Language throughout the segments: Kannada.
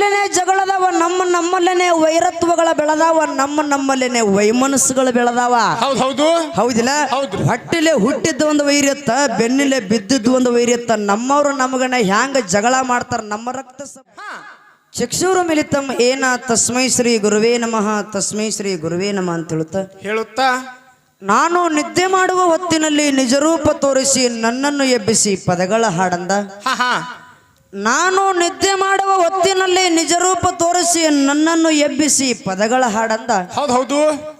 ನಮ್ಮಲ್ಲೇನೆ ಜಗಳದಾವ ನಮ್ಮ ನಮ್ಮಲ್ಲೇನೆ ವೈರತ್ವಗಳ ಬೆಳೆದಾವ ನಮ್ಮ ನಮ್ಮಲ್ಲೇನೆ ವೈಮನಸ್ಸುಗಳು ಬೆಳದಾವ. ಹೌದ್ ಹೌದು. ಹೌದಿಲ್ಲ. ಹೊಟ್ಟಿಲೆ ಹುಟ್ಟಿದ್ದು ಒಂದು ವೈರ್ಯತ್ತ ಬೆನ್ನಿಲೆ ಬಿದ್ದಿದ್ದು ಒಂದು ವೈರ್ಯತ್ತ ನಮ್ಮವ್ರು ನಮಗನ ಹ್ಯಾಂಗ ಜಗಳ ಮಾಡ್ತಾರ ನಮ್ಮ ರಕ್ತ ಚಕ್ಷೂರು ಮಿಲಿತಂ ಏನ ತಸ್ಮೈ ಶ್ರೀ ಗುರುವೇ ನಮಃ ತಸ್ಮೈ ಶ್ರೀ ಗುರುವೇ ನಮಃ ಅಂತ ಹೇಳುತ್ತಾ. ಹೇಳುತ್ತಾ? ನಾನು ನಿದ್ದೆ ಮಾಡುವ ಹೊತ್ತಿನಲ್ಲಿ ನಿಜರೂಪ ತೋರಿಸಿ ನನ್ನನ್ನು ಎಬ್ಬಿಸಿ ಪದಗಳ ಹಾಡಂದ. ಹಾ ಹಾ. ನಾನು ನಿದ್ದೆ ಮಾಡುವ ಹೊತ್ತಿನಲ್ಲಿ ನಿಜರೂಪ ತೋರಿಸಿ ನನ್ನನ್ನು ಎಬ್ಬಿಸಿ ಪದಗಳ ಹಾಡಂದ. ಹೌದ್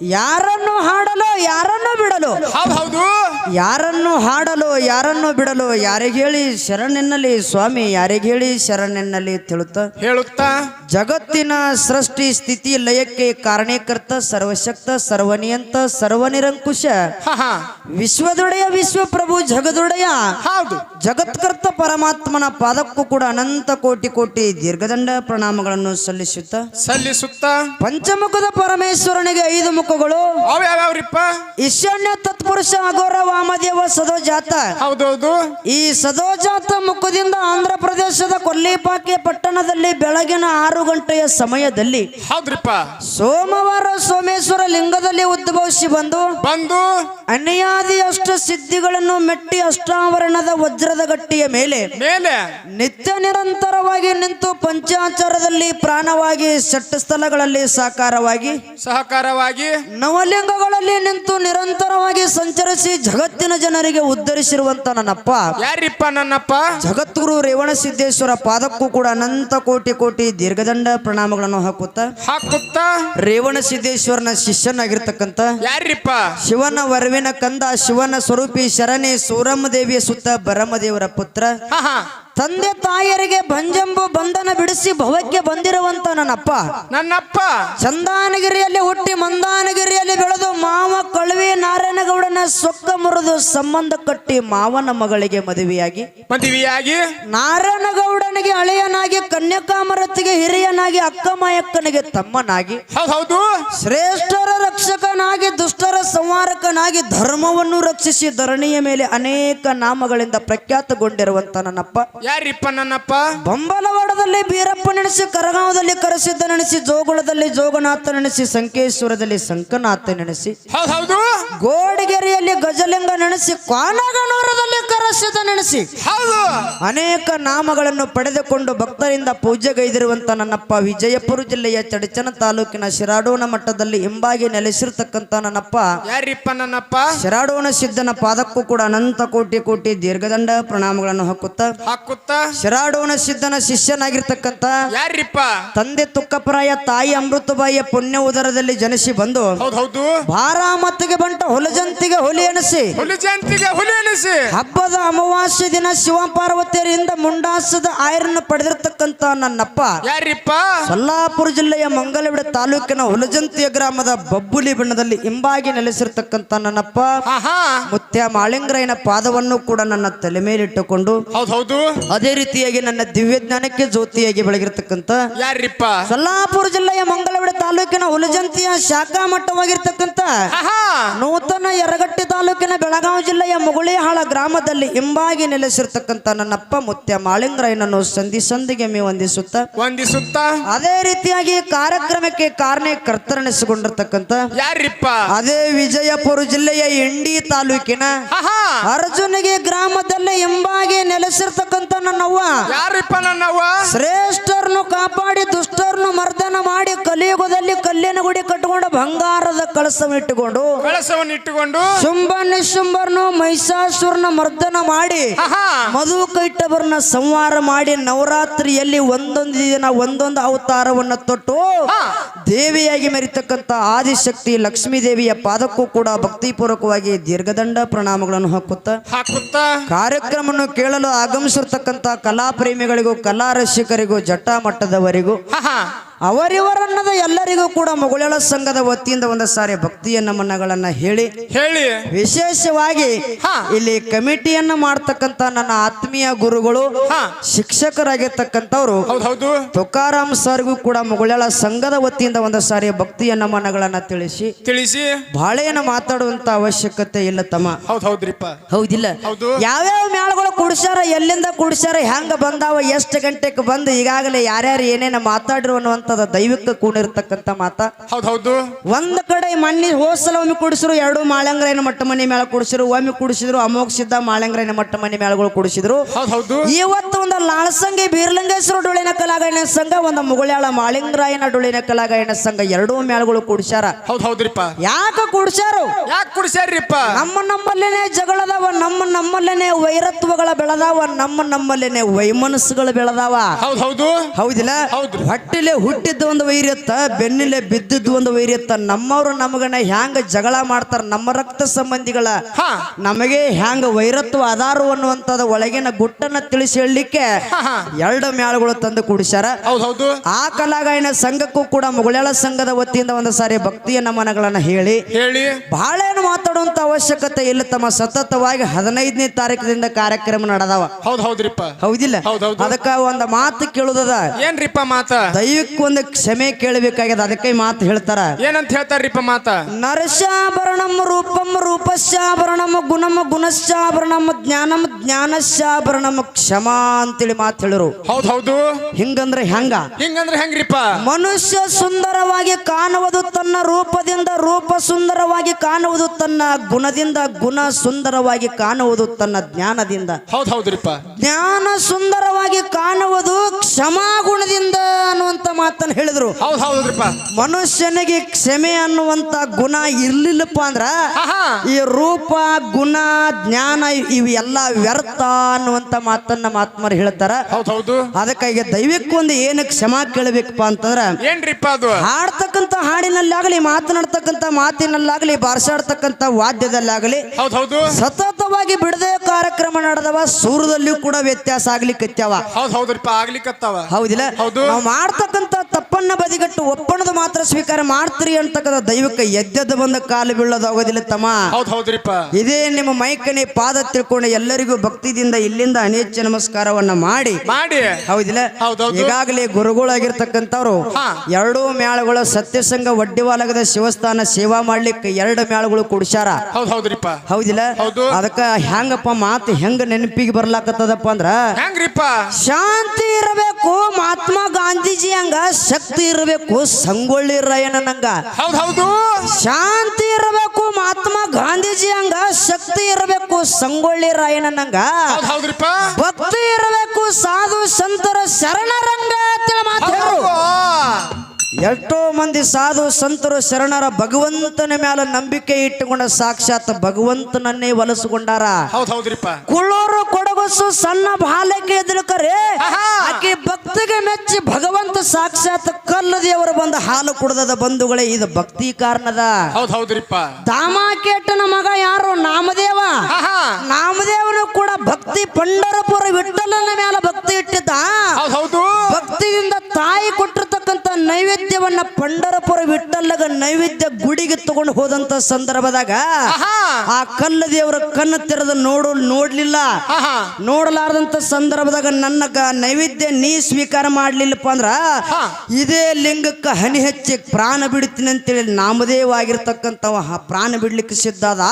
ಯಾರನ್ನು ಹಾಡಲು ಯಾರನ್ನು ಬಿಡಲು? ಹೌದ್ ಯಾರನ್ನು ಹಾಡಲು ಯಾರನ್ನು ಬಿಡಲು? ಯಾರಿಗೇಳಿ ಶರಣೆನ್ನಲಿ ಸ್ವಾಮಿ ಯಾರಿಗೆ ಹೇಳಿ ಶರಣೆನ್ನಲಿ ತಿಳುತ್ತ? ಹೇಳುತ್ತಾ. ಜಗತ್ತಿನ ಸೃಷ್ಟಿ ಸ್ಥಿತಿ ಲಯಕ್ಕೆ ಕಾರಣೀಕರ್ತ ಸರ್ವಶಕ್ತ ಸರ್ವನಿಯಂತ ಸರ್ವನಿರಂಕುಶ. ವಿಶ್ವದೊಡೆಯ ವಿಶ್ವದೊಡೆಯ ವಿಶ್ವಪ್ರಭು ಜಗದೊಡೆಯ. ಹೌದು. ಜಗತ್ಕರ್ತ ಪರಮಾತ್ಮನ ಪಾದಕ್ಕೂ ಕೂಡ ಅನಂತ ಕೋಟಿ ಕೋಟಿ ದೀರ್ಘದಂಡ ಪ್ರಣಾಮಗಳನ್ನು ಸಲ್ಲಿಸುತ್ತ ಸಲ್ಲಿಸುತ್ತಾ ಪಂಚಮುಖದ ಪರಮೇಶ್ವರನಿಗೆ ಐದು ಮುಖಗಳು. ಅವ್ಯಾವ್ಯಾವ್ರಿಪ್ಪ? ಈಶಾನ್ಯ ತತ್ಪುರುಷ ಅಘೋರ ವಾಮದೇವ ಸದೋಜಾತ. ಹೌದೌದು. ಈ ಸದೋಜಾತ ಮುಖದಿಂದ ಆಂಧ್ರ ಪ್ರದೇಶದ ಕೊಲ್ಲಿಪಾಕೆ ಪಟ್ಟಣದಲ್ಲಿ ಬೆಳಗಿನ ಆರು ಗಂಟೆಯ ಸಮಯದಲ್ಲಿ ಹೌದ್ರಿಪ್ಪ. ಸೋಮವಾರ ಸೋಮೇಶ್ವರ ಲಿಂಗದಲ್ಲಿ ಉದ್ಭವಿಸಿ ಬಂದು ಬಂದು ಅನ್ಯಾದಿ ಅಷ್ಟ ಸಿದ್ಧಿಗಳನ್ನು ಮೆಟ್ಟಿ ಅಷ್ಟಾವರಣದ ವಜ್ರದ ಗಟ್ಟಿಯ ಮೇಲೆ ಮೇಲೆ ನಿತ್ಯ ನಿರಂತರವಾಗಿ ನಿಂತು ಪಂಚಾಚಾರದಲ್ಲಿ ಪ್ರಾಣವಾಗಿ ಸಟ್ಟ ಸ್ಥಳಗಳಲ್ಲಿ ಸಾಕಾರವಾಗಿ ಸಹಕಾರವಾಗಿ ನವಲಿಂಗಗಳಲ್ಲಿ ನಿಂತು ನಿರಂತರವಾಗಿ ಸಂಚರಿಸಿ ಜಗತ್ತಿನ ಜನರಿಗೆ ಉದ್ಧರಿಸಿರುವಂತ ನನ್ನಪ್ಪ. ಯಾರಿಪ್ಪ ನನ್ನಪ್ಪ? ಜಗದ್ಗುರು ರೇವಣ ಸಿದ್ದೇಶ್ವರ ಪಾದಕ್ಕೂ ಕೂಡ ಅನಂತ ಕೋಟಿ ಕೋಟಿ ದೀರ್ಘದಂಡ ಪ್ರಣಾಮಗಳನ್ನು ಹಾಕುತ್ತ ಹಾಕುತ್ತ? ರೇವಣ ಸಿದ್ದೇಶ್ವರನ ಶಿಷ್ಯನಾಗಿರ್ತಕ್ಕಂಥ ಯಾರಿಪ್ಪ? ಶಿವನ ವರವಿನ ಕಂದ ಶಿವನ ಸ್ವರೂಪಿ ಶರಣಿ ಸೂರಮ್ಮ ದೇವಿಯ ಸುತ್ತ ಬರಮದೇವರ ಪುತ್ರ. ತಂದೆ ತಾಯರಿಗೆ ಭಂಜಂಬು ಬಂಧನ ಬಿಡಿಸಿ ಭವಕ್ಕೆ ಬಂದಿರುವಂತ ನನ್ನಪ್ಪ. ನನ್ನಪ್ಪ. ಚಂದಾನಗಿರಿಯಲ್ಲಿ ಹುಟ್ಟಿ ಮಂದಾನಗಿರಿಯಲ್ಲಿ ಬೆಳೆದು ಮಾವ ಕಳುವಿ ನಾರಾಯಣಗೌಡನ ಸೊಕ್ಕ ಮುರಿದು ಸಂಬಂಧ ಕಟ್ಟಿ ಮಾವನ ಮಗಳಿಗೆ ಮದುವೆಯಾಗಿ ಮದುವೆಯಾಗಿ ನಾರಾಯಣಗೌಡನಿಗೆ ಅಳೆಯನಾಗಿ ಕನ್ಯಕಾಮರತಿಗೆ ಹಿರಿಯನಾಗಿ ಅಕ್ಕಮಾಯಕ್ಕನಿಗೆ ತಮ್ಮನಾಗಿ ಹೌದ್ ಶ್ರೇಷ್ಠರ ರಕ್ಷಕನಾಗಿ ದುಷ್ಟರ ಸಂಹಾರಕನಾಗಿ ಧರ್ಮವನ್ನು ರಕ್ಷಿಸಿ ಧರಣಿಯ ಮೇಲೆ ಅನೇಕ ನಾಮಗಳಿಂದ ಪ್ರಖ್ಯಾತಗೊಂಡಿರುವಂತ ನನ್ನಪ್ಪ. ಯಾರಿಪ್ಪ ನನ್ನಪ್ಪ? ಬೊಂಬಲವಾಡದಲ್ಲಿ ಬೀರಪ್ಪ ನೆನೆಸಿ ಕರಗಾವದಲ್ಲಿ ಕರಸಿದ್ದ ನೆನೆಸಿ ಜೋಗುಳದಲ್ಲಿ ಜೋಗನಾಥ ನೆನೆಸಿ ಸಂಕೇಶ್ವರದಲ್ಲಿ ಶಂಕನಾಥ ನೆನೆಸಿ. ಹೌದು. ಗೋಡಿಗೆರೆಯಲ್ಲಿ ಗಜಲಿಂಗ ನೆನೆಸಿ ಕೋನಗನೂರದಲ್ಲಿ ಕರಸ್ಯದ ನೆನೆಸಿ. ಹೌದು. ಅನೇಕ ನಾಮಗಳನ್ನು ಪಡೆದುಕೊಂಡು ಭಕ್ತರಿಂದ ಪೂಜೆಗೈದಿರುವಂತ ನನ್ನಪ್ಪ ವಿಜಯಪುರ ಜಿಲ್ಲೆಯ ಚಡಚನ ತಾಲೂಕಿನ ಶಿರಾಡೋಣ ಮಟ್ಟದಲ್ಲಿ ಹಿಂಬಾಗಿ ನೆಲೆಸಿರತಕ್ಕಂತ ನನ್ನಪ್ಪ. ಯಾರಿಪ್ಪ ನನ್ನಪ್ಪ? ಶಿರಾಡೋಣ ಸಿದ್ಧನ ಪಾದಕ್ಕೂ ಕೂಡ ಅನಂತ ಕೋಟಿ ಕೋಟಿ ದೀರ್ಘದಂಡ ಪ್ರಣಾಮಗಳನ್ನು ಹಾಕುತ್ತ. ಹಾಕುತ್ತ? ಶಿರಾಡೋಣ ಸಿದ್ಧನ ಶಿಷ್ಯನಾಗಿರ್ತಕ್ಕಂಥ ಯಾರಿಪ್ಪ? ತಂದೆ ತುಕ್ಕಪ್ರಾಯ ತಾಯಿ ಅಮೃತಬಾಯಿಯ ಪುಣ್ಯ ಉದರದಲ್ಲಿ ಜನಿಸಿ ಬಂದು ಹೌದು ಹೌದು. ಬಾರಾಮತ್ತಿಗೆ ಬಂಟ ಹೊಲಜಂತಿಗೆ ಹುಲಿ ಎನಿಸಿ ಹುಲಿಜಂತಿಗೆ ಹುಲಿ ಎನಿಸಿ ಹಬ್ಬದ ಅಮಾವಾಸ್ಯ ದಿನ ಶಿವ ಪಾರ್ವತಿಯರಿಂದ ಮುಂಡಾಸದ ಆಯರನ್ನು ಪಡೆದಿರತಕ್ಕಂತ ನನ್ನಪ್ಪ. ಯಾರಿಪ್ಪ? ಸೊಲ್ಲಾಪುರ ಜಿಲ್ಲೆಯ ಮಂಗಲವಿಡ ತಾಲೂಕಿನ ಹುಲಜಂತಿಯ ಗ್ರಾಮದ ಬಬ್ಬುಲಿ ಬಣ್ಣದಲ್ಲಿ ಹಿಂಬಾಗಿ ನೆಲೆಸಿರತಕ್ಕಂತ ನನ್ನಪ್ಪ. ಮುತ್ಯ ಮಾಳಿಂಗರಾಯನ ಪಾದವನ್ನು ಕೂಡ ನನ್ನ ತಲೆ ಮೇಲಿಟ್ಟುಕೊಂಡು ಹೌದ್ ಅದೇ ರೀತಿಯಾಗಿ ನನ್ನ ದಿವ್ಯ ಜ್ಞಾನಕ್ಕೆ ಜ್ಯೋತಿಯಾಗಿ ಬೆಳಗಿರತಕ್ಕಂತ ಯಾರಿಪ್ಪ? ಸೊಲ್ಲಾಪುರ ಜಿಲ್ಲೆಯ ಮಂಗಲವಿಡ ತಾಲೂಕಿನ ಹುಲಜಂತಿಯ ಶಾಖಾ ಮಟ್ಟವಾಗಿರ್ತಕ್ಕಂತ ನೂತನ ಯರಗಟ್ಟಿ ತಾಲೂಕಿನ ಬೆಳಗಾವಿ ಜಿಲ್ಲೆಯ ಮುಗುಳಿಹಾಳ ಗ್ರಾಮದಲ್ಲಿ ಹಿಂಬಾಗಿ ನೆಲೆಸಿರ್ತಕ್ಕಂಥ ನನ್ನಪ್ಪ ಮುತ್ಯ ಮಾಳಿಂಗರಾಯನನ್ನು ಸಂಧಿ ಸಂಧಿಗೆ ಮೇ ವಂದಿಸುತ್ತ ವಂದಿಸುತ್ತ? ಅದೇ ರೀತಿಯಾಗಿ ಕಾರ್ಯಕ್ರಮಕ್ಕೆ ಕಾರಣ ಕರ್ತರಣಿಸಿಕೊಂಡಿರ್ತಕ್ಕಂಥ ಯಾರಿಪ್ಪ? ಅದೇ ವಿಜಯಪುರ ಜಿಲ್ಲೆಯ ಇಂಡಿ ತಾಲೂಕಿನ ಅರ್ಜುನಿಗೆ ಗ್ರಾಮದಲ್ಲಿ ಹಿಂಬಾಗಿ ನೆಲೆಸಿರ್ತಕ್ಕಂಥ ನನ್ನವ್ವ. ಯಾರಿಪ್ಪ ನನ್ನವ್ವ? ಶ್ರೇಷ್ಠರನ್ನು ಕಾಪಾಡಿ ದುಷ್ಟರನ್ನು ಮರ್ದನ ಮಾಡಿ ಕಲಿಯುಗದಲ್ಲಿ ಕಲ್ಲಿನ ಗುಡಿ ಕಟ್ಟಿಕೊಂಡು ಬಂಗಾರದ ಕಳಸವನ್ನು ಇಟ್ಟುಕೊಂಡು ಶುಂಭ ನಿಶುಂಭರನ್ನು ಮಹಿಷಾಸುರನ ಮರ್ದನ ಮಾಡಿ ಮಧು ಕೈಟ್ಟವರನ್ನ ಸಂಹಾರ ಮಾಡಿ ನವರಾತ್ರಿಯಲ್ಲಿ ಒಂದೊಂದು ದಿನ ಒಂದೊಂದು ಅವತಾರವನ್ನ ತೊಟ್ಟು. ದೇವಿಯಾಗಿ ಮೆರಿತಕ್ಕಂಥ ಆದಿಶಕ್ತಿ ಲಕ್ಷ್ಮೀ ದೇವಿಯ ಪಾದಕ್ಕೂ ಕೂಡ ಭಕ್ತಿಪೂರ್ವಕವಾಗಿ ದೀರ್ಘದಂಡ ಪ್ರಣಾಮಗಳನ್ನು ಹಾಕುತ್ತ ಹಾಕುತ್ತಾ ಕಾರ್ಯಕ್ರಮವನ್ನು ಕೇಳಲು ಆಗಮಿಸಿರ್ತಕ್ಕಂಥ ಕಲಾ ಪ್ರೇಮಿಗಳಿಗೂ ಕಲಾ ರಸಿಕರಿಗೂ ಜಟ್ಟ ಮಟ್ಟದವರಿಗೂ ಅವರಿವರನ್ನದ ಎಲ್ಲರಿಗೂ ಕೂಡ ಮಗುಳೆಳ ಸಂಘದ ವತಿಯಿಂದ ಒಂದು ಸಾರಿ ಭಕ್ತಿಯ ನಮನಗಳನ್ನ ಹೇಳಿ. ಹೇಳಿ. ವಿಶೇಷವಾಗಿ ಹಾ. ಇಲ್ಲಿ ಕಮಿಟಿಯನ್ನ ಮಾಡ್ತಕ್ಕಂತ ನನ್ನ ಆತ್ಮೀಯ ಗುರುಗಳು ಹಾ. ಶಿಕ್ಷಕರಾಗಿರ್ತಕ್ಕಂಥವ್ರು ತುಕಾರಾಮ್ ಸರ್ಗೂ ಕೂಡ ಮಗುಳೆಳ ಸಂಘದ ವತಿಯಿಂದ ಒಂದು ಸಾರಿ ಭಕ್ತಿಯ ನಮನಗಳನ್ನ ತಿಳಿಸಿ. ತಿಳಿಸಿ. ಬಾಳೆಯನ್ನು ಮಾತಾಡುವಂತ ಅವಶ್ಯಕತೆ ಇಲ್ಲ ತಮ್ಮ. ಹೌದ್ ಹೌದ್ರಿಪ್ಪ. ಹೌದಿಲ್ಲ. ಹೌದು. ಯಾವ್ಯಾವ ಮೇಳಗಳು ಕುಡಿಸ್ಯಾರ ಎಲ್ಲಿಂದ ಕುಡಿಸ್ಯಾರ ಹೆಂಗ ಬಂದಾವ ಎಷ್ಟು ಗಂಟೆಗೆ ಬಂದು ಈಗಾಗಲೇ ಯಾರ್ಯಾರು ಏನೇನ ಮಾತಾಡಿರು ಅನ್ನುವಂಥದ್ದು ದೈವಿಕ ಕೂಡಿರ್ತಕ್ಕಂಥ ಮಾತ. ಹೌದೌದು ಹೌದು. ಒಂದ್ ಕಡೆ ಮಣ್ಣಿ ಹೋಸಲ ಒಮ್ಮೆ ಕುಡಿಸಿರು ಎರಡು ಮಾಳಂಗ್ರೈನ ಮಟ್ಟ ಮನೆ ಮೇಳ ಕುಡಿಸಿರು ಒಮ್ಮೆ ಕುಡಿಸಿದ್ರು ಅಮೋಘ ಸಿದ್ಧ ಮಾಳಂಗ್ರೈನ ಮಟ್ಟ ಮನೆ ಮೇಳಗಳು ಕುಡಿಸಿದ್ರು. ಹೌದ್ ಹೌದು. ಇವತ್ತು ಒಂದು ಲಾಳಸಂಗಿ ಬೀರ್ಲಿಂಗೇಶ್ವರ ಡೊಳಿನ ಕಲಾಗಾಯನ ಸಂಘ ಒಂದು ಮುಗುಳ್ಯಾಳ ಮಾಳಿಂಗರಾಯನ ಡೊಳಿನ ಕಲಾಗಾಯನ ಸಂಘ ಎರಡೂ ಮೇಳಗಳು ಕುಡಿಸ್ಯಾರ. ಹೌದ್ ಹೌದ್ರಿಪ್ಪ. ಯಾಕ ಕುಡಿಸ್ಯಾರು? ಯಾಕೆ ಕುಡಿಸ್ಯಾರ್ರಿಪ್ಪ? ನಮ್ಮ ನಮ್ಮಲ್ಲೇನೆ ಜಗಳದವ ನಮ್ಮ ನಮ್ಮಲ್ಲೇನೆ ವೈರತ್ವಗಳ ಬೆಳೆದಾವ ನಮ್ಮ ನಮ್ಮಲ್ಲೇನೆ ವೈಮನಸ್ಸುಗಳು ಬೆಳೆದಾವ. ಹೌದ್ ಹೌದು. ಹೌದಿಲ್ಲ? ಹೊಟ್ಟಿಲೆ ಹೊಟ್ಟಿಲೆ ಹುಟ್ಟಿದ್ದ ಒಂದು ವೈರ್ಯತ್ತ ಬೆನ್ನಿಲೆ ಬಿದ್ದಿದ್ದು ಒಂದು ವೈರ್ಯತ್ತ ನಮ್ಮವ್ರು ನಮಗನ ಹ್ಯಾಂಗ ಜಗಳ ಮಾಡ್ತಾರ ನಮ್ಮ ರಕ್ತ ಸಂಬಂಧಿಗಳ. ನಮಗೆ ಹ್ಯಾಂಗ ವೈರತ್ವ ಆಧಾರ ಅನ್ನುವಂಥದ್ದು ಒಳಗಿನ ಗುಟ್ಟನ್ನ ತಿಳಿಸಿ ಹೇಳಲಿಕ್ಕೆ. ಎರಡು ಮ್ಯಾಳುಗಳು ತಂದು ಕೂಡಿಸ್ಯಾರ. ಆ ಕಲಾಗಾಯನ ಸಂಘಕ್ಕೂ ಕೂಡ ಮುಗುಳ್ಯಾಳ ಸಂಘದ ವತಿಯಿಂದ ಒಂದು ಸಾರಿ ಭಕ್ತಿಯ ನಮನಗಳನ್ನ ಹೇಳಿ. ಹೇಳಿ. ಬಹಳ ಏನು ಮಾತಾಡುವಂತ ಅವಶ್ಯಕತೆ ಇಲ್ಲ ತಮ್ಮ ಸತತವಾಗಿ ಹದಿನೈದನೇ ತಾರೀಕಿನಿಂದ ಕಾರ್ಯಕ್ರಮ ನಡೆದವ. ಹೌದಿಲ್ಲ? ಹೌದ್ ಹೌದು. ಅದಕ್ಕ ಒಂದು ಮಾತು ಕೇಳುದದ. ಏನ್ರಿಪ್ಪ ಮಾತ? ದೈವಿಕ ಒಂದು ಕ್ಷಮೆ ಕೇಳಬೇಕಾಗ್ಯದ ಅದಕ್ಕೆ ಮಾತು ಹೇಳ್ತಾರ. ಏನಂತ ಹೇಳ್ತಾರ್ರಿಪ್ಪ ಮಾತ? ನರಶಾಭರಣಂ ರೂಪಂ ರೂಪಶಾಭರಣಂ ಗುಣಂ ಗುಣಶಾಭರಣಂ ಜ್ಞಾನಂ ಜ್ಞಾನಶಾಭರಣಂ ಕ್ಷಮಾ ಅಂತೇಳಿ ಮಾತು ಹೇಳಿರು. ಹೌದ್ ಹೌದು. ಹಿಂಗಂದ್ರೆ ಹೆಂಗ? ಹಿಂಗಂದ್ರೆ ಹೆಂಗ್ರಿಪ್ಪ ಮನುಷ್ಯ ಸುಂದರವಾಗಿ ಕಾಣುವುದು ತನ್ನ ರೂಪದಿಂದ ರೂಪ ಸುಂದರವಾಗಿ ಕಾಣುವುದು ತನ್ನ ಗುಣದಿಂದ ಗುಣ ಸುಂದರವಾಗಿ ಕಾಣುವುದು ತನ್ನ ಜ್ಞಾನದಿಂದ. ಹೌದ್ ಹೌದ್ರಿಪ್ಪ ಜ್ಞಾನ ಸುಂದರವಾಗಿ ಕಾಣುವುದು ಕ್ಷಮಾ ಗುಣದಿಂದ ಅನ್ನುವಂತ ಮಾತನ್ನು ಹೇಳಿದ್ರು. ಹೌದ್ ಹೌದ್ರಿಪ್ಪ. ಮನುಷ್ಯನಿಗೆ ಕ್ಷಮೆ ಅನ್ನುವಂತ ಗುಣ ಇರ್ಲಿಲ್ಲಪ್ಪ ಅಂದ್ರ ಈ ರೂಪ ಗುಣ ಜ್ಞಾನ ಇವೆಲ್ಲ ವ್ಯರ್ಥ ಅನ್ನುವಂತ ಮಾತನ್ನ ಮಾತ್ಮರು ಹೇಳ್ತಾರ. ಅದಕ್ಕಾಗಿ ದೈವಕ್ಕೊಂದು ಒಂದು ಏನು ಕ್ಷಮಾ ಕೇಳಬೇಕಪ್ಪ ಅಂತಂದ್ರ ಏನ್ರಿಪ್ಪ ಅದು? ಹಾಡ್ತಕ್ಕಂತ ಹಾಡಿನಲ್ಲಾಗಲಿ ಮಾತನಾಡ್ತಕ್ಕಂತ ಮಾತಿನಲ್ಲಾಗಲಿ ಬಾರ್ಸಾಡ್ತಕ್ಕಂಥ ವಾದ್ಯದಲ್ಲಾಗಲಿ ಸತತವಾಗಿ ಬಿಡದೆ ಕಾರ್ಯಕ್ರಮ ನಡೆದವ ಸೂರದಲ್ಲಿಯೂ ಕೂಡ ವ್ಯತ್ಯಾಸ ಆಗ್ಲಿಕ್ಕೆ ಹೌದಿಲ್ಲ? ಹೌದು. ನಾವು ಮಾಡ್ತಕ್ಕಂಥ ತಪ್ಪನ್ನ ಬದಿಗಟ್ಟು ಒಪ್ಪಣದ ಮಾತ್ರ ಸ್ವೀಕಾರ ಮಾಡ್ತೀರಿ ಅಂತಕ್ಕಂಥ ದೈವಕ್ಕೆ ಎದ್ದೆದ್ದು ಬಂದ ಕಾಲು ಬೀಳೋದಾಗೋದಿಲ್ಲ ತಮ್ಮ. ಇದೇ ನಿಮ್ಮ ಮೈಕನೆ ಪಾದ ತಿಳ್ಕೊಂಡು ಎಲ್ಲರಿಗೂ ಭಕ್ತಿದಿಂದ ಇಲ್ಲಿಂದ ಅನೇಚ್ಛ ನಮಸ್ಕಾರವನ್ನ ಮಾಡಿ. ಮಾಡಿ. ಹೌದಿಲ್ಲ. ಈಗಾಗಲೇ ಗುರುಗಳಾಗಿರ್ತಕ್ಕಂಥವ್ರು. ಎರಡೂ ಮೇಳಗಳು ಸತ್ಯಸಂಗ ವಡ್ಡಿವಾಲಗದ ಶಿವಸ್ಥಾನ ಸೇವಾ ಮಾಡ್ಲಿಕ್ಕೆ ಎರಡು ಮ್ಯಾಳಗಳು ಹೌದ್ರಿಪ್ಪ. ಹೌದಿಲ್ಲ? ಅದಕ್ಕ ಹೆಂಗಪ್ಪ ಮಾತು ಹೆಂಗ ನೆನಪಿಗೆ ಬರ್ಲಾಕತ್ತದಪ್ಪ ಅಂದ್ರ ಶಾಂತಿ ಇರಬೇಕು. ಮಹಾತ್ಮ ಗಾಂಧೀಜಿ ಹಂಗ ಶಕ್ತಿ ಇರಬೇಕು ಸಂಗೊಳ್ಳಿ ರಾಯಣ್ಣನಂಗ ನಂಗ? ಹೌದು ಶಾಂತಿ ಇರಬೇಕು ಮಹಾತ್ಮ ಗಾಂಧೀಜಿ ಹಂಗ ಶಕ್ತಿ ಇರಬೇಕು ಸಂಗೊಳ್ಳಿ ರಾಯಣ್ಣನಂಗ ಭಕ್ತಿ ಇರಬೇಕು ಸಾಧು ಸಂತರ ಶರಣರಂಗ. ಎಷ್ಟೋ ಮಂದಿ ಸಾಧು ಸಂತರು ಶರಣರ ಭಗವಂತನ ಮೇಲೆ ನಂಬಿಕೆ ಇಟ್ಟುಕೊಂಡ ಸಾಕ್ಷಾತ್ ಭಗವಂತನನ್ನೇ ಒಲಸುಕೊಂಡಾರ ಹೌದ್ ಕೊಡಗಸು ಸಣ್ಣ ಬಾಲಕಿ ಎದುರುಕರೆ ಆಹಾ. ಆಕೆ ಭಕ್ತಿಗೆ ಮೆಚ್ಚಿ ಭಗವಂತ ಸಾಕ್ಷಾತ್ ಕಲ್ಲು ಬಂದು ಬಂದ ಹಾಲು ಕುಡ್ದದ ಬಂಧುಗಳೇ ಇದು ಭಕ್ತಿ ಕಾರಣದ. ಹೌದ್ ಹೌದ್ರಿಪ್ಪ. ದಾಮಾಕೇಟನ ಮಗ ಯಾರು? ನಾಮದೇವ. ನಾಮದೇವನು ಕೂಡ ಭಕ್ತಿ ಪಂಡರಪುರ ವಿಠಲನ ಮೇಲೆ ಭಕ್ತಿ ಇಟ್ಟಿದ್ದ. ಭಕ್ತಿಯಿಂದ ತಾಯಿ ಕೊಟ್ಟಿರ್ತಕ್ಕಂಥ ನೈವೇದ್ಯವನ್ನ ಪಂಡರಪುರ ವಿಟ್ಟಲ್ಲಗ ನೈವೇದ್ಯ ಗುಡಿಗೆ ತಗೊಂಡು ಹೋದಂತ ಸಂದರ್ಭದಾಗ ಆ ಕಲ್ಲ ದೇವರ ಕಣ್ಣ ತೆರೆದ ನೋಡು ನೋಡ್ಲಿಲ್ಲ. ನೋಡಲಾರದಂತ ಸಂದರ್ಭದಾಗ ನನ್ನ ನೈವೇದ್ಯ ನೀ ಸ್ವೀಕಾರ ಮಾಡ್ಲಿಲ್ಲಪ್ಪ ಅಂದ್ರ. ಇದೇ ಲಿಂಗಕ್ಕೆ ಹನಿ ಹೆಚ್ಚಿ ಪ್ರಾಣ ಬಿಡ್ತೀನಿ ಅಂತೇಳಿ ನಾಮದೇವ ಆಗಿರ್ತಕ್ಕಂಥವ ಹ- ಪ್ರಾಣ ಬಿಡ್ಲಿಕ್ಕೆ ಸಿದ್ಧಾದ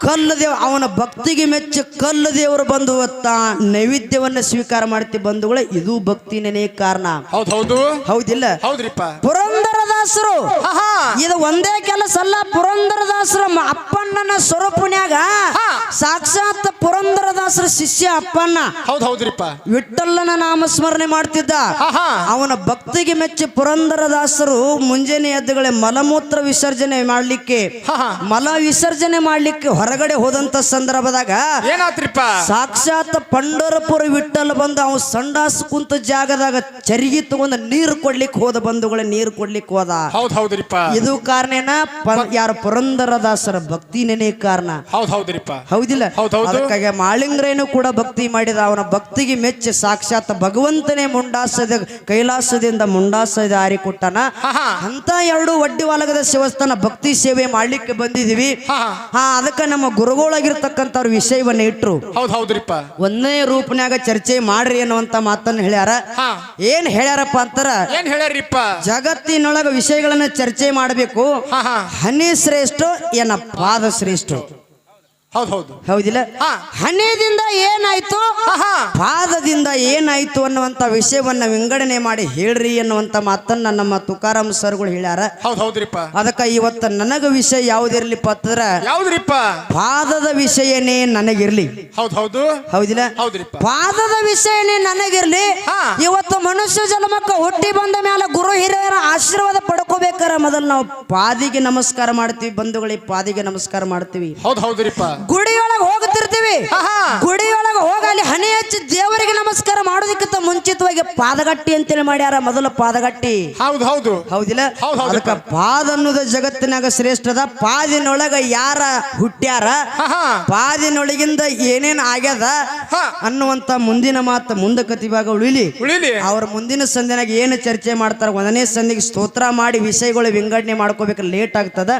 ಕಲ್ಲ ದೇವ ಅವನ ಭಕ್ತಿಗೆ ಮೆಚ್ಚಿ ಕಲ್ಲ ದೇವರು ಬಂದು ನೈವೇದ್ಯವನ್ನ ಸ್ವೀಕಾರ ಮಾಡ್ತಿ ಬಂಧುಗಳ ಇದು ಭಕ್ತಿನೇ ಕಾರಣ. ಹೌದ್ ಹೌದು. ಹೌದಿಲ್ಲ? ಹೌದ್ರಿಪ್ಪ ಪುರಂದರದಾಸರು. ಇದು ಒಂದೇ ಕೆಲಸ ಅಲ್ಲ ಪುರಂದರದಾಸರ ಅಪ್ಪಣ್ಣನ ಸ್ವರೂಪನ್ಯಾಗ. ಸಾಕ್ಷಾತ್ ಪುರಂದರದಾಸರ ಶಿಷ್ಯ ಹೌದ್ ಹೌದ್ರಿಪ್ಪ. ವಿಠಲ್ಲನ ನಾಮಸ್ಮರಣೆ ಮಾಡ್ತಿದ್ದ. ಅವನ ಭಕ್ತಿಗೆ ಮೆಚ್ಚಿ ಪುರಂದರದಾಸರು ಮುಂಜಾನೆ ಎದ್ದುಗಳೇ ಮಲಮೂತ್ರ ವಿಸರ್ಜನೆ ಮಾಡ್ಲಿಕ್ಕೆ. ಮಲ ವಿಸರ್ಜನೆ ಮಾಡ್ಲಿಕ್ಕೆ ಹೊರಗಡೆ ಹೋದಂತ ಸಂದರ್ಭದಾಗ ಏನಾತ್ರಿಪ್ಪ? ಸಾಕ್ಷಾತ್ ಪಂಡರಪುರ ವಿಠಲ್ ಬಂದು ಅವನು ಸಂಡಾಸ್ ಕುಂತ ಜಾಗದಾಗ ಚರಿಗಿ ತಗೊಂಡ ನೀರು ಕೊಡ್ಲಿಕ್ಕೆ ಹೋದ ಬಂಧುಗಳ ನೀರು ಕೊಡ್ಲಿಕ್ಕೆ ಹೋದ. ಹೌದ್ ಹೌದ್ರಿಪ್ಪ. ಇದು ಕಾರಣೇನ ಯಾರ ಯಾರು ಪುರಂದರದಾಸರ ಭಕ್ತಿನೇನೆ ಕಾರಣ. ಹೌದ್ ಹೌದ್ರಿಪ್ಪ. ಹೌದಿಲ್ಲ. ಹೌದ್ ಹೌದು. ಅದಕ್ಕಾಗಿ ಮಾಳಿಂಗ್ರೇನು ಕೂಡ ಭಕ್ತಿ ಮಾಡಿದ ಅವನ ಭಕ್ತಿಗೆ ಮೆಚ್ಚಿ ಸಾಕ್ಷಾತ್ ಭಗವಂತನೇ ಮುಂಡಾಸದ ಕೈಲಾಸದಿಂದ ಮುಂಡಾಸದ ಹಾರಿ ಕೊಟ್ಟನ. ಹಾ, ಹಾ. ಅಂತ ಎರಡು ಒಡ್ಡಿ ವಾಲಗದ ಶಿವಸ್ಥಾನ ಭಕ್ತಿ ಸೇವೆ ಮಾಡ್ಲಿಕ್ಕೆ ಬಂದಿದೀವಿ ಹಾ, ಅದಕ್ಕೆ ನಮ್ಮ ಗುರುಗಳಾಗಿರ್ತಕ್ಕಂಥವ್ರ ವಿಷಯವನ್ನ ಇಟ್ರು. ಹೌದ್ ಹೌದ್ರಿಪ್ಪ. ಒಂದೇ ರೂಪನ್ಯಾಗ ಚರ್ಚೆ ಮಾಡ್ರಿ ಅನ್ನುವಂತ ಮಾತನ್ನ ಹೇಳ್ಯಾರ. ಏನ್ ಹೇಳ್ಯಾರಪ್ಪ ಅಂತಾರ? ಏನ್ ಹೇಳ್ಯಾರಿಪ್ಪ? ಜಗತ್ತಿನೊಳಗ ವಿಷಯಗಳನ್ನ ಚರ್ಚೆ ಮಾಡಬೇಕು. ಹನಿ ಶ್ರೇಷ್ಠ ಏನ ಪಾದ ಶ್ರೇಷ್ಠ. ಹೌದ್ ಹೌದು ಹೌದಿಲ್ಲ? ಹಾ. ಹಣಿದಿಂದ ಏನಾಯ್ತು? ಪಾದದಿಂದ ಏನಾಯ್ತು ಅನ್ನುವಂತ ವಿಷಯವನ್ನ ವಿಂಗಡಣೆ ಮಾಡಿ ಹೇಳ್ರಿ ಅನ್ನುವಂತ ಮಾತನ್ನ ನಮ್ಮ ತುಕಾರಾಮ್ ಸರ್ಗಳು ಹೇಳ್ಯಾರ. ಹೌದ್ ಹೌದ್ರಿಪ್ಪ ಅದಕ್ಕ ಇವತ್ತ ನನಗ ವಿಷಯ ಯಾವ್ದಿರ್ಲಿಪ್ಪ ಅಂತಂದ್ರ ಯಾವ್ದ್ರಿಪ್ಪ? ಪಾದದ ವಿಷಯನೇ ನನಗಿರ್ಲಿ. ಹೌದು ಹೌದು ಹೌದಿಲ್ಲ? ಹೌದ್ರಿಪ್ಪ. ಪಾದದ ವಿಷಯನೇ ನನಗಿರ್ಲಿ. ಇವತ್ತು ಮನುಷ್ಯ ಜನ್ಮಕ್ಕ ಹುಟ್ಟಿ ಬಂದ ಮೇಲೆ ಗುರು ಹಿರಿಯರ ಆಶೀರ್ವಾದ ಪಡ್ಕೋಬೇಕಾರ ಮೊದಲು ನಾವು ಪಾದಿಗೆ ನಮಸ್ಕಾರ ಮಾಡ್ತೀವಿ ಬಂಧುಗಳಿಗೆ ಪಾದಿಗೆ ನಮಸ್ಕಾರ ಮಾಡ್ತೀವಿ. ಹೌದು ಹೌದ್ರಿಪ್ಪ ಗುಡಿಯೊಳಗೆ ಹಾ. ಗುಡಿಯೊಳಗೆ ಹೋಗಿ ಅಲ್ಲಿ ಹನಿ ಹಚ್ಚಿ ದೇವರಿಗೆ ನಮಸ್ಕಾರ ಮಾಡೋದಕ್ಕಿಂತ ಮುಂಚಿತವಾಗಿ ಪಾದಗಟ್ಟಿ ಅಂತೇಳಿ ಮಾಡ್ಯಾರ ಮೊದಲ ಪಾದಗಟ್ಟಿ. ಹೌದು ಹೌದು. ಹೌದಿಲ್ಲ? ಅದಕ್ಕೆ ಪಾದ ಅನ್ನೋದು ಜಗತ್ತಿನಾಗ ಶ್ರೇಷ್ಠದ. ಪಾದಿನೊಳಗ ಯಾರ ಹುಟ್ಟ್ಯಾರ? ಪಾದಿನೊಳಗಿಂದ ಏನೇನ್ ಆಗ್ಯದ. ಅನ್ನುವಂತ ಮುಂದಿನ ಮಾತು ಮುಂದೆ ಕತಿಭಾಗ ಉಳಿಲಿ. ಉಳಿಲಿ. ಅವ್ರ ಮುಂದಿನ ಸಂಧಿನಾಗ ಏನು ಚರ್ಚೆ ಮಾಡ್ತಾರ? ಒಂದನೇ ಸಂಧಿಗೆ ಸ್ತೋತ್ರ ಮಾಡಿ ವಿಷಯಗಳು ವಿಂಗಡಣೆ ಮಾಡ್ಕೋಬೇಕು. ಲೇಟ್ ಆಗ್ತದ.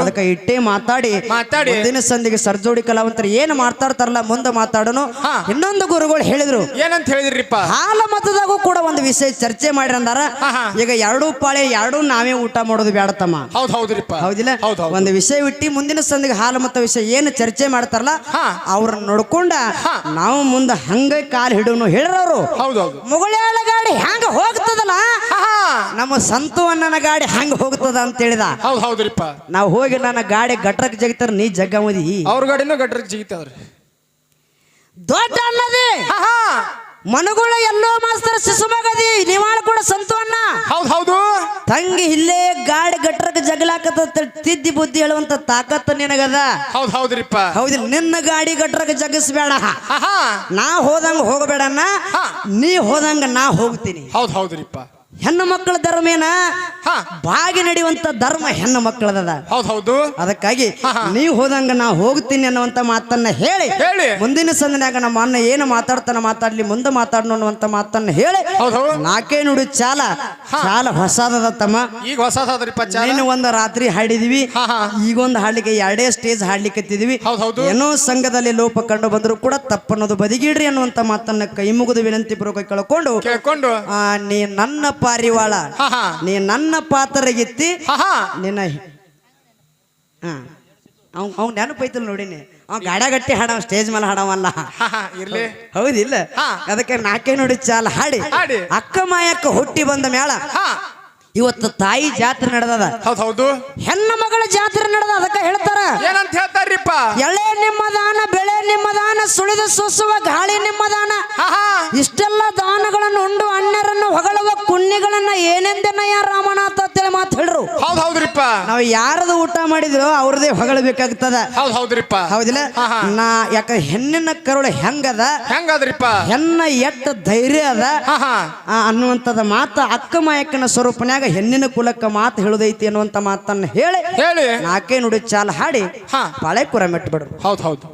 ಅದಕ್ಕೆ ಇಟ್ಟೇ ಮಾತಾಡಿ. ಮಾತಾಡಿ. ಮುಂದಿನ ಸಂಧಿಗೆ ಸರ್ಜೋಡಿ ಕಲಾವಂತರ ಏನು ಮಾತಾಡ್ತಾರಲ್ಲ ಮುಂದೆ ಮಾತಾಡೋನು. ಇನ್ನೊಂದು ಗುರುಗಳು ಹೇಳಿದ್ರು ಏನಂತ ಹೇಳಿದ್ರಿಪ್ಪ? ಹಾಲ ಮತದಾಗೂ ಕೂಡ ಒಂದು ವಿಷಯ ಚರ್ಚೆ ಮಾಡಿರಂದಾರ. ಈಗ ಎರಡೂ ಪಾಳೆ ಎರಡೂ ನಾವೇ ಊಟ ಮಾಡೋದು ಬೇಡತಮ್ಮ ಹೌದ್ ಹೌದ್ರಿಪ್ಪ. ಹೌದಿಲ್ಲ? ಹೌದ್ ಹೌದು. ಒಂದು ವಿಷಯ ಬಿಟ್ಟು ಮುಂದಿನ ಸಂದಿಗೆ ಹಾಲು ಮತ ವಿಷಯ ಏನು ಚರ್ಚೆ ಮಾಡ್ತಾರಲ್ಲ. ಅವ್ರನ್ನ ನೋಡ್ಕೊಂಡ. ನಾವು ಮುಂದೆ ಹಂಗ ಕಾಲ್ ಹಿಡೋನು ಹೇಳಿರೋರು ಮುಗಳ ಗಾಡಿ ಹ್ಯಾಂಗ ಹೋಗ್ತದಲ್ಲ? ನಮ್ಮ ಸಂತು ಅಣ್ಣನ ಗಾಡಿ ಹಂಗ ಹೋಗ್ತದ ಅಂತ ಹೇಳಿದ. ಹೌದ್ ಹೌದ್ರಿಪ್ಪ. ನಾವು ಹೋಗಿ ನನ್ನ ಗಾಡಿ ಗಟ್ರಕ್ ಜಗಿತಾರ ನೀ ಜಗ್ಗಮದಿ ಅವ್ರ ಗಾಡಿನೂ ಗಟ್ರ ಜಿಗಿತಾವ್ರಿ ದೊಡ್ಡ ಅನ್ನದಿ ಮನುಗುಳ ಎಲ್ಲೋ ಮಾಸ್ತರ ಶಿಶುಮಗದಿ ನಿವಾಳ ಕೂಡ ಸಂತು ಅಣ್ಣ. ಹೌದ್ ಹೌದು. ತಂಗಿ ಇಲ್ಲೇ ಗಾಡಿ ಗಟ್ಟರಕ್ಕೆ ಜಗಲಾಕತ್ತ ತಿದ್ದಿ ಬುದ್ಧಿ ಹೇಳುವಂತ ತಾಕತ್ತ ನಿನಗದ. ಹೌದು ಹೌದ್ರಿಪ್ಪ. ಹೌದಿಲ್ಲ ನಿನ್ನ ಗಾಡಿ ಗಟ್ಟರಕ್ಕೆ ಜಗಿಸ್ಬೇಡ. ನಾ ಹೋದಂಗ ಹೋಗಬೇಡಣ್ಣ. ಹಾ. ನೀ ಹೋದಂಗ ನಾ ಹೋಗ್ತೀನಿ. ಹೌದು ಹೌದ್ರಿಪ್ಪ. ಹೆಣ್ಣು ಮಕ್ಕಳ ಧರ್ಮೇನ ಹಾ. ಬಾಗಿ ನಡೆಯುವಂತ ಧರ್ಮ ಹೆಣ್ಣು ಮಕ್ಕಳದ ಹೌದೌದು. ಹೌದು ಅದಕ್ಕಾಗಿ. ನೀವು ಹೋದಂಗ ನಾ ಹೋಗ್ತೀನಿ ಅನ್ನುವಂತ ಮಾತನ್ನ ಹೇಳಿ. ಹೇಳಿ. ಮುಂದಿನ ಸಂದಿನಾಗ ನಮ್ಮ ಅನ್ನ ಏನು ಮಾತಾಡ್ತಾನ ಮಾತಾಡ್ಲಿ ಮುಂದೆ ಮಾತಾಡ್ನು ಅನ್ನುವಂತ ಮಾತನ್ನ ಹೇಳಿ. ನಾಕೇ ನುಡಿ ಚಾಲ. ಚಾಲ ಹೊಸಾದದ ತಮ್ಮ. ಈಗ ಹೊಸದಾದ್ರಿಪ್ಪ ಏನು ನೀನು ಒಂದು ರಾತ್ರಿ ಹಾಡಿದೀವಿ. ಈಗೊಂದು ಹಾಡ್ಲಿಕ್ಕೆ ಎರಡೇ ಸ್ಟೇಜ್ ಹೌದು. ಏನೋ ಸಂಘದಲ್ಲಿ ಲೋಪ ಕಂಡು ಬಂದ್ರು ಕೂಡ ತಪ್ಪನ್ನೋದು ಬದಿಗಿಡ್ರಿ ಅನ್ನುವಂತ ಮಾತನ್ನ ಕೈ ಮುಗಿದು ವಿನಂತಿ ಪೂರ್ವಕ ಕೇಳ್ಕೊಂಡು ಕೇಳ್ಕೊಂಡು. ನೀ ನನ್ನ ಪಾರಿವಾಳ. ನೀ ನನ್ನ ಪಾತ್ರಗಿತ್ತಿ ನಿನ್ನ ಹಾ ಅವ್ ಅವ್ನು ನೆನಪೈತಲ್ ನೋಡಿನಿ. ಅವ್ ಗಾಡಗಟ್ಟಿ ಹಾಡವ ಸ್ಟೇಜ್ ಮೇಲೆ ಹಾಡವಲ್ಲ. ಇರ್ಲಿ. ಹೌದಿಲ್ಲ. ಅದಕ್ಕೆ ನಾಕೆ ನೋಡಿ ಚಾಲ ಹಾಡಿ. ಹಾಡಿ. ಅಕ್ಕ ಮಾಯಕ್ಕ ಹುಟ್ಟಿ ಬಂದ ಮೇಳ ಇವತ್ತು ತಾಯಿ ಜಾತ್ರೆ ನಡೆದದ. ಹೌದು ಹೌದು. ಹೆಣ್ಣ ಮಗಳ ಜಾತ್ರೆ ನಡೆದ ಅದಕ್ಕೆ ಹೇಳ್ತಾರ. ಏನಂತ ಹೇಳ್ತಾರ್ರಿಪ್ಪ? ಎಳೆ ನಿಮ್ಮ ದಾನ ಬೆಳೆ ನಿಮ್ಮ ದಾನ ಸುಳಿದ ಸೂಸುವ ಗಾಳಿ ನಿಮ್ಮ ದಾನ ಹಾ ಹಾ. ಇಷ್ಟೆಲ್ಲ ದಾನಗಳನ್ನು ಉಂಡು ಅಣ್ಣರನ್ನು ಹೊಗಳುವ ಕುಣ್ಣಿಗಳನ್ನ ಏನೆಂದೆನಯ್ಯ ರಾಮನಾಥ? ಹೌದ್ ಹೌದ್ರಿಪ್ಪ. ನಾವು ಯಾರದು ಊಟ ಮಾಡಿದ್ರು ಅವ್ರದೇ ಹೊಗಳಬೇಕಾಗ್ತದ ಹೌದ್ ಹೌದ್ರಿಪ್ಪ. ಹೌದಿಲ್ಲ. ನಾ ಯಾಕ ಹೆಣ್ಣಿನ ಕರುಳು ಹೆಂಗದ? ಹೆಂಗದ್ರಿಪ್ಪ? ಹೆಣ್ಣ ಎಟ್ಟ ಧೈರ್ಯ ಅದ? ಅನ್ನುವಂತದ ಆ, ಅನ್ನುವಂಥದ್ದು ಮಾತ ಅಕ್ಕ ಮಾಯಕ್ಕನ ಸ್ವರೂಪನ್ಯಾಗ ಹೆಣ್ಣಿನ ಕುಲಕ್ಕ ಮಾತು ಹೇಳುದೈತಿ ಅನ್ನುವಂಥ ಮಾತನ್ನ ಹೇಳಿ. ಹೇಳಿ. ನಾಕೇ ನುಡಿ ಚಾಲ ಹಾಡಿ ಹಾ. ಬಾಳೆ ಕುರ ಮೆಟ್ಬಿಡ್ರು ಹೌದ್ ಹೌದು.